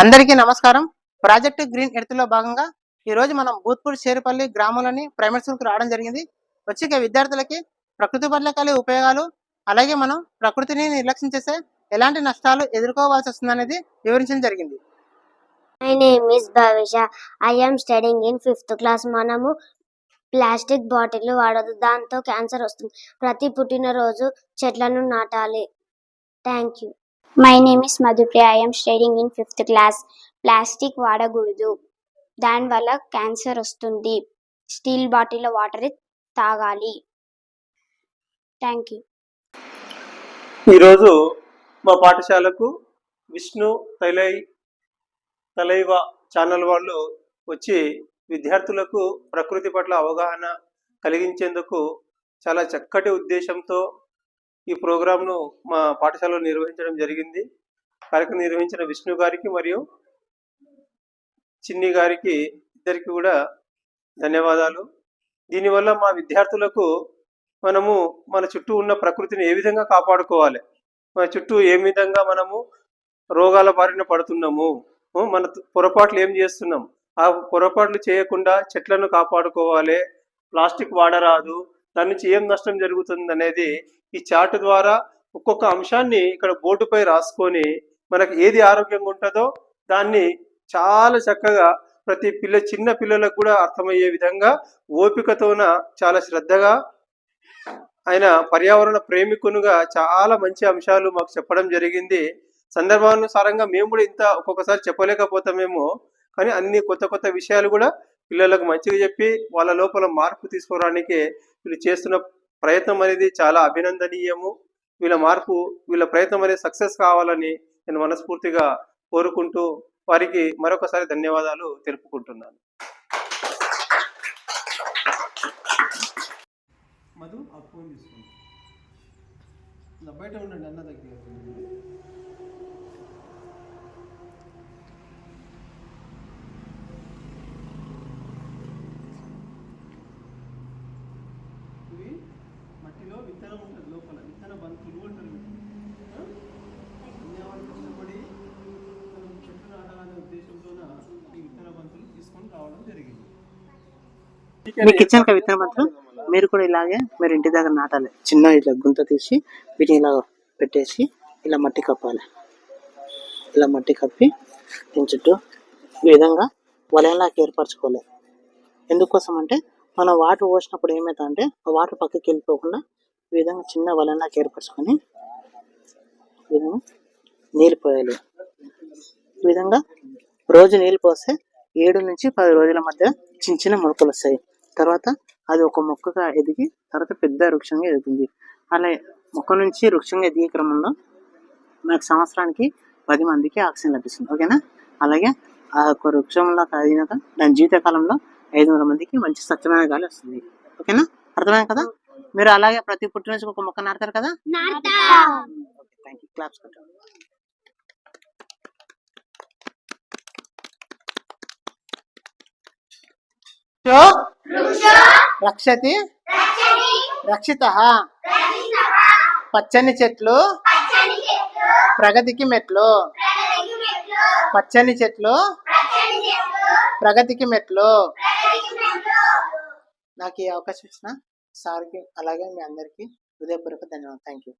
అందరికీ నమస్కారం. Project green ఎర్త్లో భాగంగా ఈ రోజు మనం భూత్పూర్ చేరుపల్లి గ్రామంలోని ప్రైమరీ స్కూల్కి రావడం జరిగింది. వచ్చే విద్యార్థులకి ప్రకృతి పట్ల కలిగే ఉపయోగాలు. అలాగే మనం ప్రకృతిని నిర్లక్ష్యం చేస్తే ఎలాంటి నష్టాలు ఎదుర్కోవాల్సి వస్తుందనేది వివరించడం జరిగింది. My name is Bhavisha I am studying in fifth class మనము ప్లాస్టిక్ బాటిల్ వాడదు దాంతో క్యాన్సర్ వస్తుంది. ప్రతి పుట్టినరోజు చెట్లను నాటాలి. Thank you my name is Madhupriya I'm studying in fifth class plastic వాడకూడదు. దానివల్ల క్యాన్సర్ వస్తుంది. స్టీల్ బాటిల్ వాటర్ తాగాలి. థ్యాంక్ యూ ఈరోజు మా పాఠశాలకు విష్ణు తలై తలైవ ఛానల్ వాళ్ళు వచ్చి విద్యార్థులకు ప్రకృతి పట్ల అవగాహన కలిగించేందుకు చాలా చక్కటి ఉద్దేశంతో ఈ ప్రోగ్రాంను మా పాఠశాలలో నిర్వహించడం జరిగింది. కార్యక్రమం నిర్వహించిన విష్ణు గారికి మరియు చిన్ని గారికి ఇద్దరికి కూడా ధన్యవాదాలు. దీనివల్ల మా విద్యార్థులకు మనము మన చుట్టూ ఉన్న ప్రకృతిని ఏ విధంగా కాపాడుకోవాలి? మన చుట్టూ ఏ విధంగా మనము రోగాల బారిన పడుతున్నాము? మన పొరపాట్లు ఏం చేస్తున్నాం? ఆ పొరపాట్లు చేయకుండా చెట్లను కాపాడుకోవాలి. ప్లాస్టిక్ వాడరాదు. దాని నుంచి ఏం నష్టం జరుగుతుంది అనేది ఈ చార్ట్ ద్వారా ఒక్కొక్క అంశాన్ని ఇక్కడ బోర్డుపై రాసుకొని మనకు ఏది ఆరోగ్యంగా ఉంటుందో దాన్ని చాలా చక్కగా ప్రతి పిల్ల చిన్న పిల్లలకు కూడా అర్థమయ్యే విధంగా ఓపికతోన చాలా శ్రద్ధగా ఆయన పర్యావరణ ప్రేమికునుగా చాలా మంచి అంశాలు మాకు చెప్పడం జరిగింది. సందర్భానుసారంగా మేము కూడా ఇంత ఒక్కొక్కసారి చెప్పలేకపోతామేమో కానీ అన్ని కొత్త కొత్త విషయాలు కూడా పిల్లలకు మంచిగా చెప్పి వాళ్ళ లోపల మార్పు తీసుకోవడానికి వీళ్ళు చేస్తున్న ప్రయత్నం అనేది చాలా అభినందనీయము. వీళ్ళ మార్పు వీళ్ళ ప్రయత్నం అనేది సక్సెస్ కావాలని నేను మనస్ఫూర్తిగా కోరుకుంటూ వారికి మరొకసారి ధన్యవాదాలు తెలుపుకుంటున్నాను. మధు ఆ ఫోన్ తీసుకోండి. బయట ఉండండి అన్న దగ్గర ఇవి మట్టిలో విత్తనం ఉంటుంది లోపల విత్తన బంతులు అంటారు వీటిని. ఆ? అన్యాయాలు కష్టపడి మనం చెట్లు నాటాలనే ఉద్దేశంతోన ఈ విత్తన బంతులు తీసుకొని రావడం జరిగింది మీకు ఇచ్చాను కదా. విత్తన మాత్రం మీరు కూడా ఇలాగే మీరు ఇంటి దగ్గర నాటాలి. చిన్న ఇట్లా గుంత తీసి వీటిని ఇలా పెట్టేసి ఇలా మట్టి కప్పాలి. ఇలా మట్టి కప్పి దీని చుట్టూ ఈ విధంగా వలయంలాగా ఏర్పరచుకోవాలి. ఎందుకోసం అంటే మనం వాటర్ పోసినప్పుడు ఏమవుతుందంటే ఆ వాటర్ పక్కకి వెళ్ళిపోకుండా ఈ విధంగా చిన్న వలయంలాగా ఏర్పరచుకొని ఈ విధంగా నీళ్ళు పోయాలి. ఈ విధంగా రోజు నీళ్ళు పోస్తే ఏడు నుంచి పది రోజుల మధ్య చిన్న చిన్న మొలకలు వస్తాయి. తర్వాత అది ఒక మొక్కగా ఎదిగి తర్వాత పెద్ద వృక్షంగా ఎదుగుతుంది. అలా మొక్క నుంచి వృక్షంగా ఎదిగే క్రమంలో మనకు సంవత్సరానికి పది మందికి ఆక్సిజన్ లభిస్తుంది. ఓకేనా? అలాగే ఆ ఒక వృక్షంలో కలిగినాక దాని జీవితకాలంలో ఐదు వందల మందికి మంచి స్వచ్ఛమైన గాలి వస్తుంది. ఓకేనా? అర్థమైంది కదా? మీరు అలాగే ప్రతి పుట్టినరోజుకి ఒక మొక్క నాటుతారు కదా? థ్యాంక్ యూ క్లాప్స్ రక్షతి రక్షిత పచ్చని చెట్లు ప్రగతికి మెట్లు పచ్చని చెట్లు ప్రగతికి మెట్లు నాకు ఈ అవకాశం ఇచ్చిన సార్కి అలాగే మీ అందరికీ హృదయపూర్వక ధన్యవాదాలు. Thank you